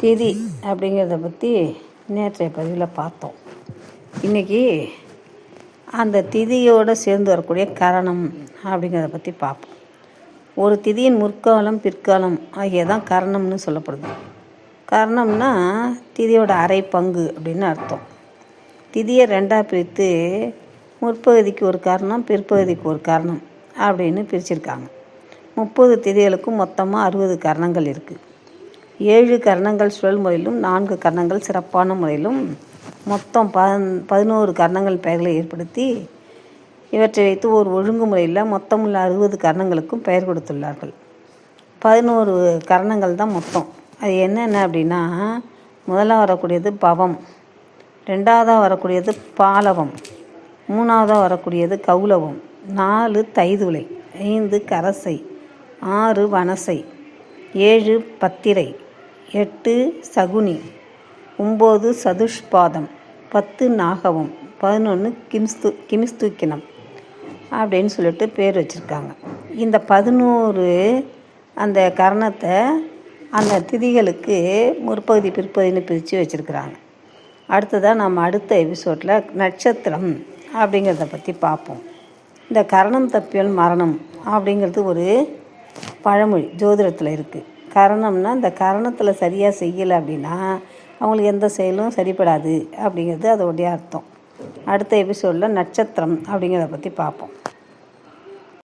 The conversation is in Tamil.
திதி அப்படிங்கிறத பற்றி நேற்றைய பதிவில் பார்த்தோம். இன்றைக்கி அந்த திதியோடு சேர்ந்து வரக்கூடிய கரணம் அப்படிங்கிறத பற்றி பார்ப்போம். ஒரு திதியின் முற்காலம் பிற்காலம் ஆகியதான் கரணம்னு சொல்லப்படுது. கரணம்னா திதியோட அரை பங்கு அப்படின்னு அர்த்தம். திதியை ரெண்டாக பிரித்து முற்பகுதிக்கு ஒரு காரணம் பிற்பகுதிக்கு ஒரு காரணம் அப்படின்னு பிரிச்சிருக்காங்க. முப்பது திதிகளுக்கும் மொத்தமாக அறுபது கரணங்கள் இருக்குது ஏழு கரணங்கள் சுழல் முறையிலும் நான்கு கரணங்கள் சிறப்பான முறையிலும் மொத்தம் பதன் பதினோரு கரணங்கள் பெயர்களை ஏற்படுத்தி இவற்றை வைத்து ஒரு ஒழுங்குமுறையில் மொத்தமுள்ள அறுபது கரணங்களுக்கும் பெயர் கொடுத்துள்ளார்கள். பதினோரு கரணங்கள் தான் மொத்தம். அது என்னென்ன அப்படின்னா முதலாக வரக்கூடியது பவம் ரெண்டாவதாக வரக்கூடியது பாலவம் மூணாவதாக வரக்கூடியது கௌலவம் நாலு தைதுளை ஐந்து கரசை ஆறு வனசை ஏழு பத்திரை எட்டு சகுனி ஒம்பது சதுஷ்பாதம் பத்து நாகவம் பதினொன்று கிம்ஸ்து கிமிஸ்துக்கினம் அப்படின்னு சொல்லிட்டு பேர் வச்சுருக்காங்க. இந்த பதினோரு அந்த கரணத்தை அந்த திதிகளுக்கு முற்பகுதி பிற்பகுதின்னு பிரித்து வச்சுருக்குறாங்க. அடுத்ததாக நம்ம அடுத்த எபிசோடில் நட்சத்திரம் அப்படிங்கிறத பற்றி பார்ப்போம். இந்த கரணம் தப்பியல் மரணம் அப்படிங்கிறது ஒரு பழமொழி ஜோதிடத்தில் இருக்குது கரணம்னா இந்த கரணத்தில் சரியாக செய்யலை அப்படின்னா அவங்களுக்கு எந்த செயலும் சரிப்படாது அப்படிங்கிறது அதோடைய அர்த்தம். அடுத்த எபிசோடில் நட்சத்திரம் அப்படிங்கிறத பற்றி பார்ப்போம்.